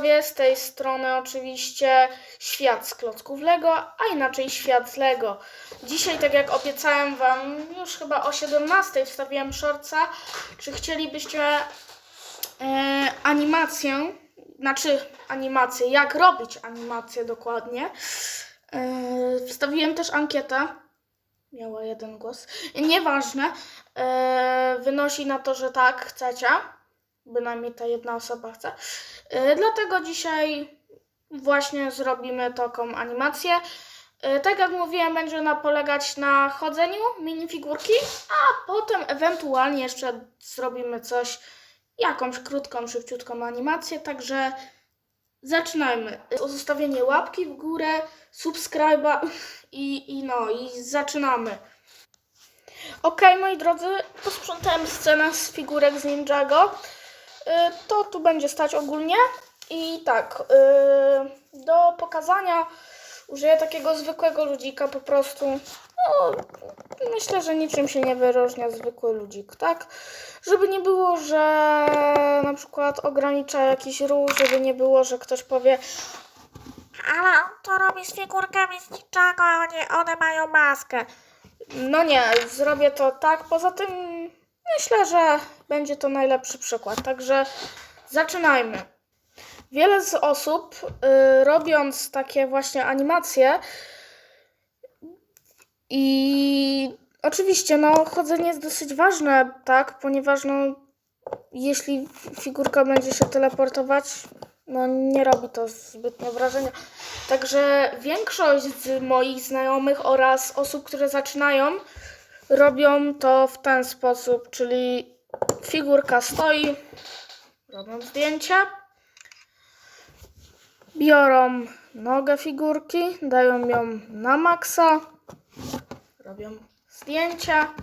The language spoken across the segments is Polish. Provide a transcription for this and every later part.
widzowie, z tej strony oczywiście świat z klocków Lego, a inaczej świat z Lego. Dzisiaj, tak jak obiecałem Wam, już chyba o 17 wstawiłem shortsa, czy chcielibyście e, animację, znaczy animację, jak robić animację dokładnie. E, wstawiłem też ankietę, miała jeden głos, nieważne, e, wynosi na to, że tak, chcecie bynajmniej ta jedna osoba chce. Yy, dlatego dzisiaj właśnie zrobimy taką animację. Yy, tak jak mówiłem, będzie ona polegać na chodzeniu minifigurki, a potem ewentualnie jeszcze zrobimy coś, jakąś krótką, szybciutką animację, także zaczynajmy. Zostawienie łapki w górę, subskryba i, i no, i zaczynamy. Okej, moi drodzy, posprzątałem scenę z figurek z Ninjago. Y, To tu będzie stać ogólnie. I tak, y, do pokazania użyję takiego zwykłego ludzika po prostu. No, myślę, że niczym się nie wyróżnia zwykły ludzik, tak? Żeby nie było, że na przykład ogranicza jakiś ruch, żeby nie było, że ktoś powie ale on to robi z figurkami z niczego, a nie, one mają maskę. No nie, zrobię to tak. Poza tym myślę, że będzie to najlepszy przykład. Także zaczynajmy. Wiele z osób, y, robiąc takie właśnie animacje, i oczywiście, no, chodzenie jest dosyć ważne, tak, ponieważ, no, jeśli figurka będzie się teleportować, no, nie robi to zbytnio wrażenia. Także większość z moich znajomych oraz osób, które zaczynają, robią to w ten sposób, czyli figurka stoi, robią zdjęcia, biorą nogę figurki, dają ją na maksa, robią zdjęcia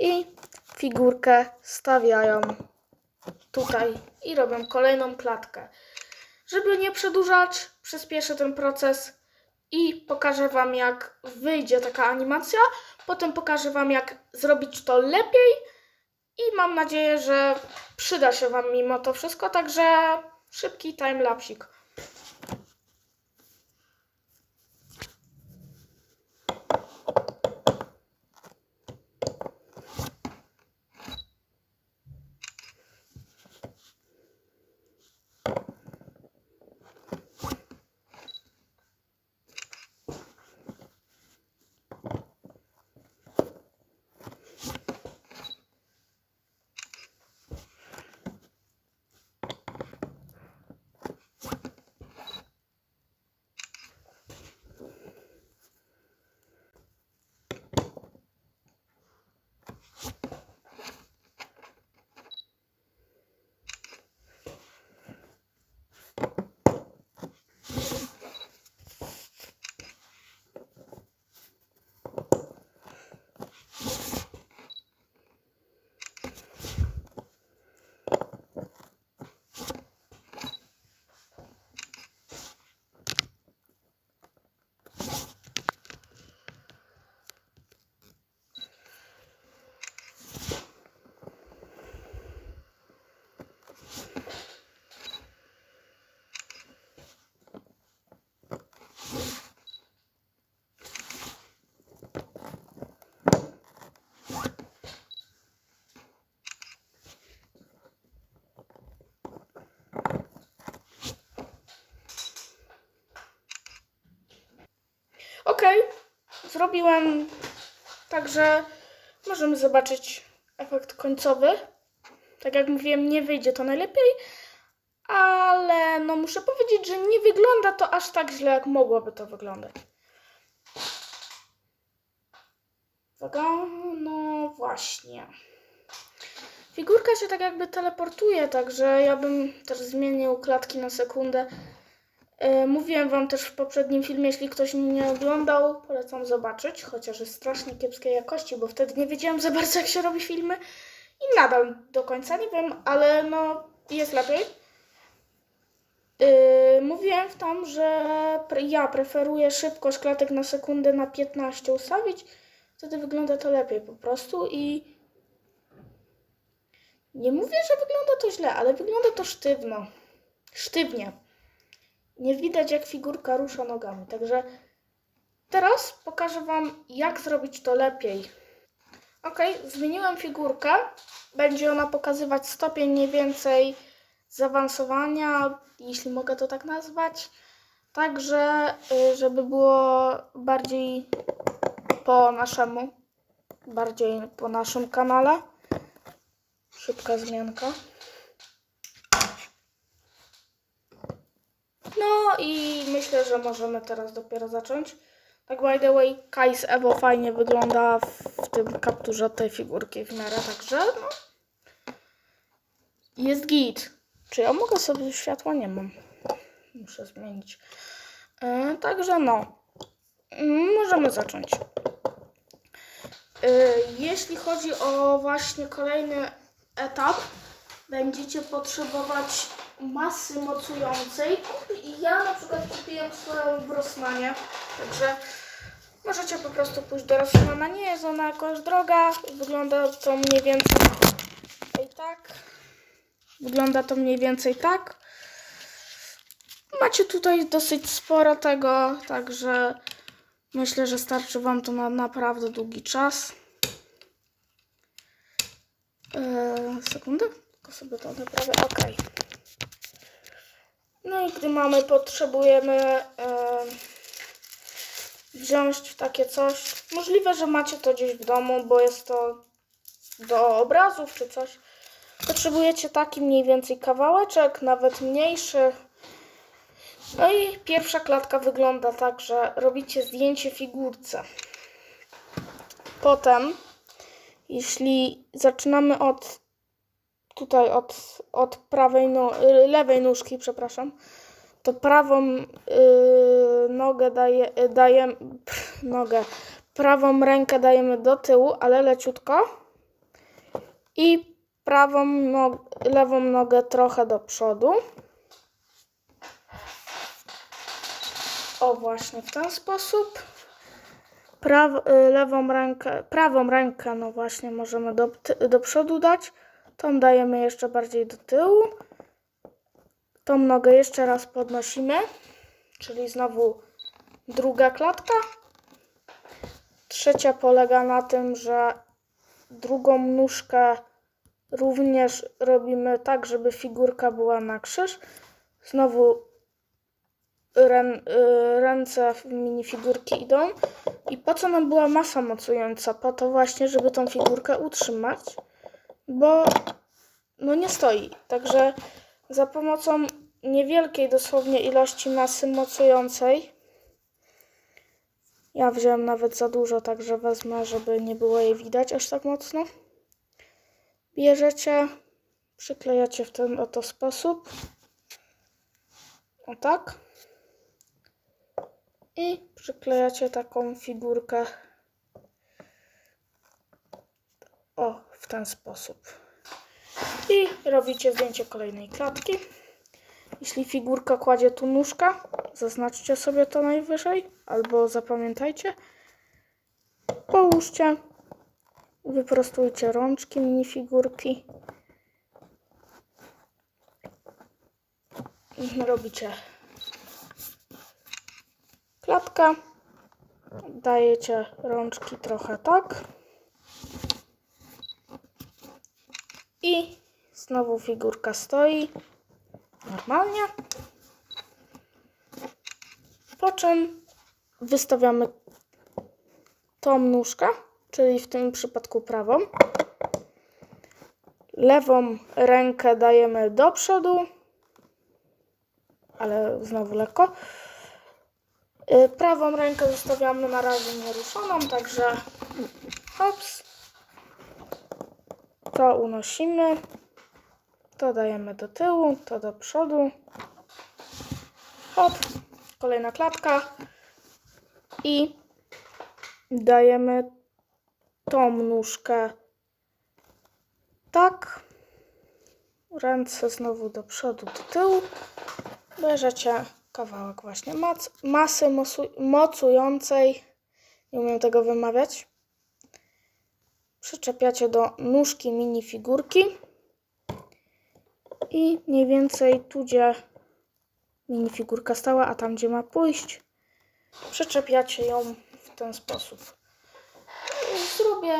i figurkę stawiają tutaj i robią kolejną klatkę. Żeby nie przedłużać, przyspieszę ten proces i pokażę Wam, jak wyjdzie taka animacja. Potem pokażę Wam, jak zrobić to lepiej i mam nadzieję, że przyda się Wam mimo to wszystko. Także szybki timelapsik. Ok, zrobiłem. Także możemy zobaczyć efekt końcowy. Tak jak mówiłem, nie wyjdzie to najlepiej, ale no muszę powiedzieć, że nie wygląda to aż tak źle, jak mogłoby to wyglądać. Uwaga, no właśnie. Figurka się tak jakby teleportuje, także ja bym też zmienił klatki na sekundę. E, Mówiłem Wam też w poprzednim filmie, jeśli ktoś nie oglądał, polecam zobaczyć, chociaż jest strasznie kiepskiej jakości, bo wtedy nie wiedziałam za bardzo, jak się robi filmy i nadal do końca nie wiem, ale no jest lepiej. Yy, mówiłem tam, że pre- ja preferuję szybkość klatek na sekundę na 15 ustawić, wtedy wygląda to lepiej po prostu i nie mówię, że wygląda to źle, ale wygląda to sztywno. sztywnie. Nie widać jak figurka rusza nogami. Także teraz pokażę Wam jak zrobić to lepiej. Ok, zmieniłem figurkę. Będzie ona pokazywać stopień mniej więcej zaawansowania, jeśli mogę to tak nazwać. Także, y, żeby było bardziej po naszemu, bardziej po naszym kanale. Szybka zmianka. No i myślę, że możemy teraz dopiero zacząć. Tak by the way, Kais Evo fajnie wygląda w, tym kapturze tej figurki w miarę, także no. Jest git. Czy ja mogę sobie światła? Nie mam. Muszę zmienić. E, także no. Mm, Możemy zacząć. E, jeśli chodzi o właśnie kolejny etap, będziecie potrzebować masy mocującej. I Ja na przykład kupiłem swoją w Rossmanie, także możecie po prostu pójść do Rossmana. Nie jest ona jakoś droga, wygląda to mniej więcej tak. Wygląda to mniej więcej tak. Macie tutaj dosyć sporo tego, także myślę, że starczy Wam to na naprawdę długi czas. Eee, sekundę, tylko sobie to naprawię. Ok. No i gdy mamy, potrzebujemy em, wziąć takie coś. Możliwe, że macie to gdzieś w domu, bo jest to do obrazów czy coś. Potrzebujecie taki mniej więcej kawałeczek, nawet mniejszy. No i pierwsza klatka wygląda tak, że robicie zdjęcie figurce. Potem, jeśli zaczynamy od tutaj od, od prawej, no, y, lewej nóżki, przepraszam, to prawą y, nogę daje, y, pff, nogę, prawą rękę dajemy do tyłu, ale leciutko i prawą, no, lewą nogę trochę do przodu. O, właśnie w ten sposób. Praw, y, lewą rękę, prawą rękę, no właśnie, możemy do, do przodu dać. Tą dajemy jeszcze bardziej do tyłu. Tą nogę jeszcze raz podnosimy, czyli znowu druga klatka. Trzecia polega na tym, że drugą nóżkę również robimy tak, żeby figurka była na krzyż. Znowu rę, y, ręce minifigurki idą. I po co nam była masa mocująca? Po to właśnie, żeby tą figurkę utrzymać, bo no nie stoi. Także za pomocą niewielkiej dosłownie ilości masy mocującej, ja wziąłem nawet za dużo, także wezmę, żeby nie było jej widać aż tak mocno. Bierzecie, przyklejacie w ten oto sposób. O tak. I przyklejacie taką figurkę. O, ten sposób. I robicie zdjęcie kolejnej klatki. Jeśli figurka kładzie tu nóżkę, zaznaczcie sobie to najwyżej, albo zapamiętajcie. Połóżcie, wyprostujcie rączki minifigurki. Robicie klatkę. Dajecie rączki trochę tak. I znowu figurka stoi normalnie. Po czym wystawiamy tą nóżkę, czyli w tym przypadku prawą. Lewą rękę dajemy do przodu, ale znowu lekko. Y, Prawą rękę zostawiamy na razie nieruszoną, także hops. To unosimy. To dajemy do tyłu, to do przodu. Hop, kolejna klatka. I dajemy tą nóżkę tak. Ręce znowu do przodu, do tyłu. Bierzecie kawałek właśnie mac- masy mocującej. Nie umiem tego wymawiać. Przyczepiacie do nóżki minifigurki. I mniej więcej tu, gdzie minifigurka stała, a tam gdzie ma pójść, przyczepiacie ją w ten sposób. Zrobię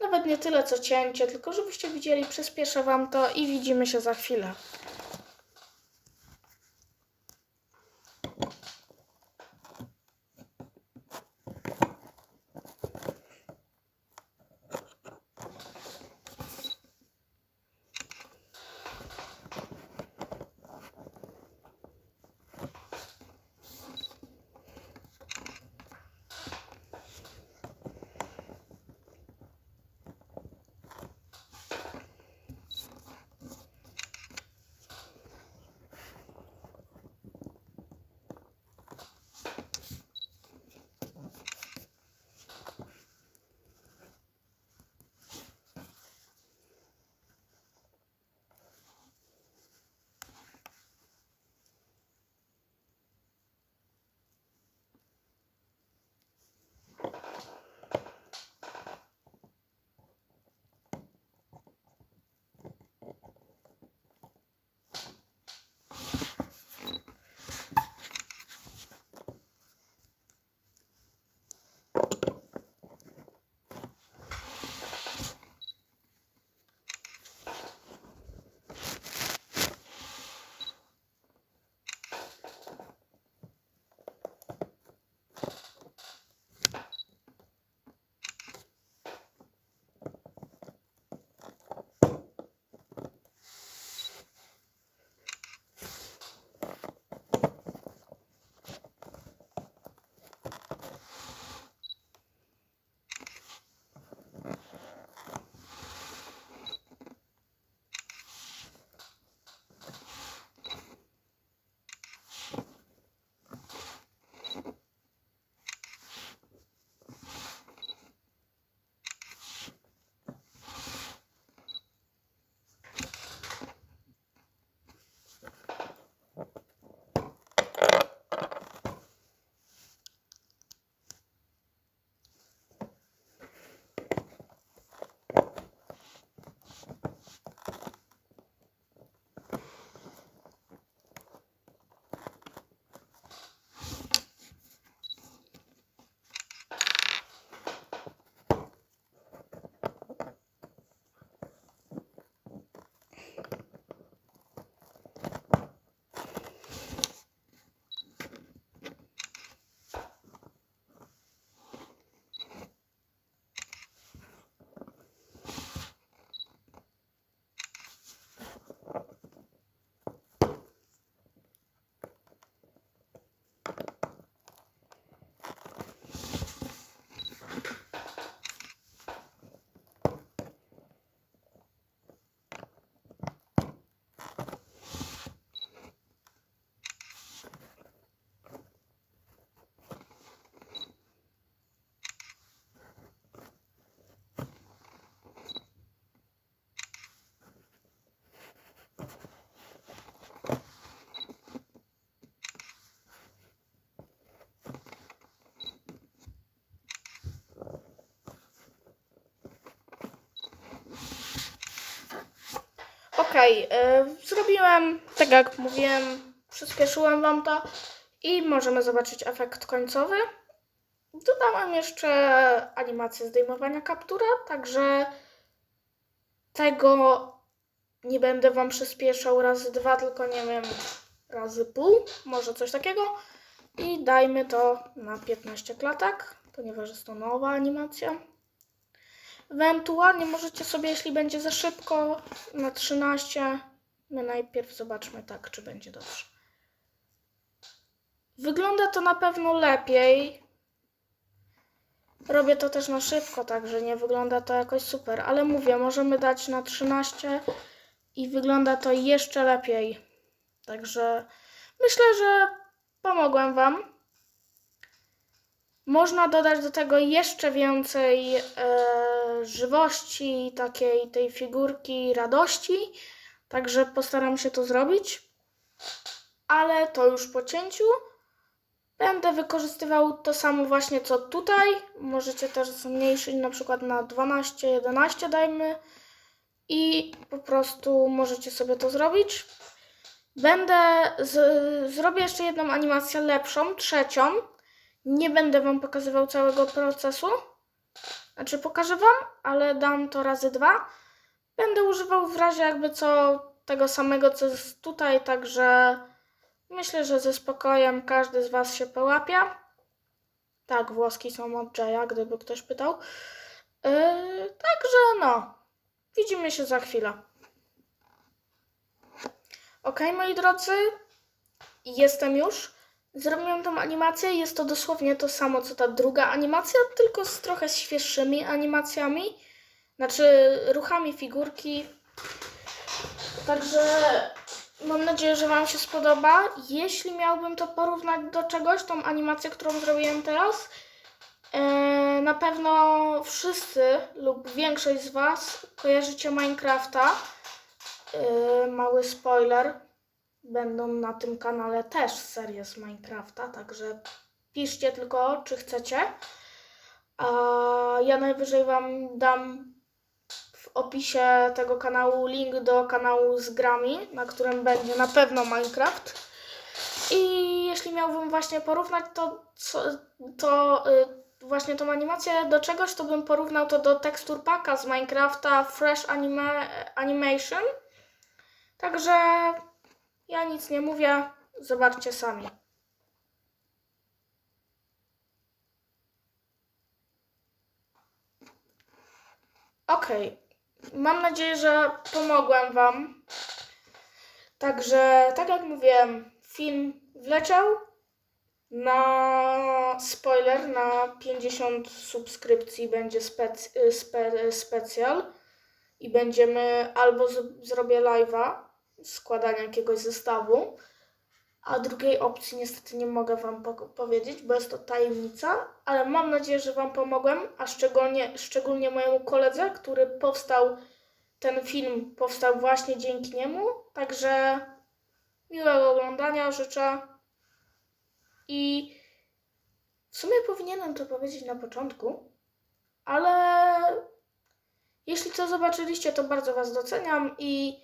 nawet nie tyle co cięcie, tylko żebyście widzieli, przyspieszę Wam to i widzimy się za chwilę. Okej, y, zrobiłem tak jak mówiłem, przyspieszyłem Wam to i możemy zobaczyć efekt końcowy. Dodałem jeszcze animację zdejmowania kaptura, także tego nie będę Wam przyspieszał razy dwa, tylko nie wiem, razy pół, może coś takiego. I dajmy to na 15 klatek, ponieważ jest to nowa animacja. Ewentualnie możecie sobie, jeśli będzie za szybko, na 13. My najpierw zobaczmy tak, czy będzie dobrze. Wygląda to na pewno lepiej. Robię to też na szybko, także nie wygląda to jakoś super, ale mówię, możemy dać na 13 i wygląda to jeszcze lepiej. Także myślę, że pomogłem Wam. Można dodać do tego jeszcze więcej e, żywości, takiej tej figurki radości. Także postaram się to zrobić. Ale to już po cięciu. Będę wykorzystywał to samo właśnie co tutaj. Możecie też zmniejszyć na przykład na 12, 11 dajmy. I po prostu możecie sobie to zrobić. Będę, z, zrobię jeszcze jedną animację lepszą, trzecią. Nie będę Wam pokazywał całego procesu. Znaczy pokażę Wam, ale dam to razy dwa. Będę używał w razie jakby co tego samego, co jest tutaj, także myślę, że ze spokojem każdy z Was się połapia. Tak, włoski są od Jaya, gdyby ktoś pytał. Yy, także no, widzimy się za chwilę. Ok, moi drodzy, jestem już. Zrobiłem tą animację. Jest to dosłownie to samo, co ta druga animacja, tylko z trochę świeższymi animacjami. Znaczy, ruchami figurki. Także mam nadzieję, że Wam się spodoba. Jeśli miałbym to porównać do czegoś, tą animację, którą zrobiłem teraz, e, na pewno wszyscy lub większość z Was kojarzycie Minecrafta. Yy, mały spoiler. Będą na tym kanale też serie z Minecrafta, także piszcie tylko, czy chcecie. A ja najwyżej Wam dam w opisie tego kanału link do kanału z grami, na którym będzie na pewno Minecraft. I jeśli miałbym właśnie porównać to, co, to y, właśnie tą animację do czegoś, to bym porównał to do tekstur paka z Minecrafta Fresh Anima Animation. Także ja nic nie mówię, zobaczcie sami. Okej, mam nadzieję, że pomogłem Wam. Także, tak jak mówiłem, film wleciał na spoiler, na 50 subskrypcji będzie spec, spe, specjal i będziemy albo z, zrobię live'a składania jakiegoś zestawu, a drugiej opcji niestety nie mogę Wam po powiedzieć, bo jest to tajemnica, ale mam nadzieję, że Wam pomogłem, a szczególnie, szczególnie mojemu koledze, który powstał, ten film powstał właśnie dzięki niemu, także miłego oglądania życzę. I w sumie powinienem to powiedzieć na początku, ale jeśli to zobaczyliście, to bardzo Was doceniam i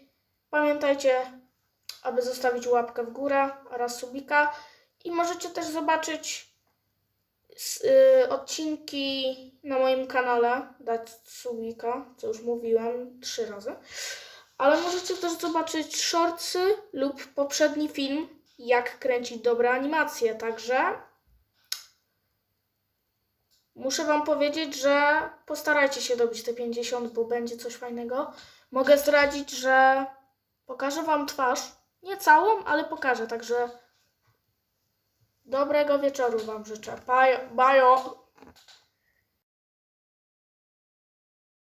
pamiętajcie, aby zostawić łapkę w górę oraz subika. I możecie też zobaczyć y, odcinki na moim kanale, dać subika, co już mówiłem trzy razy. Ale możecie też zobaczyć shortsy lub poprzedni film, jak kręcić dobre animacje. Także Muszę Wam powiedzieć, że postarajcie się dobić te 50, bo będzie coś fajnego. Mogę zdradzić, że pokażę Wam twarz. Nie całą, ale pokażę. Także dobrego wieczoru Wam życzę. Bajo. bajo.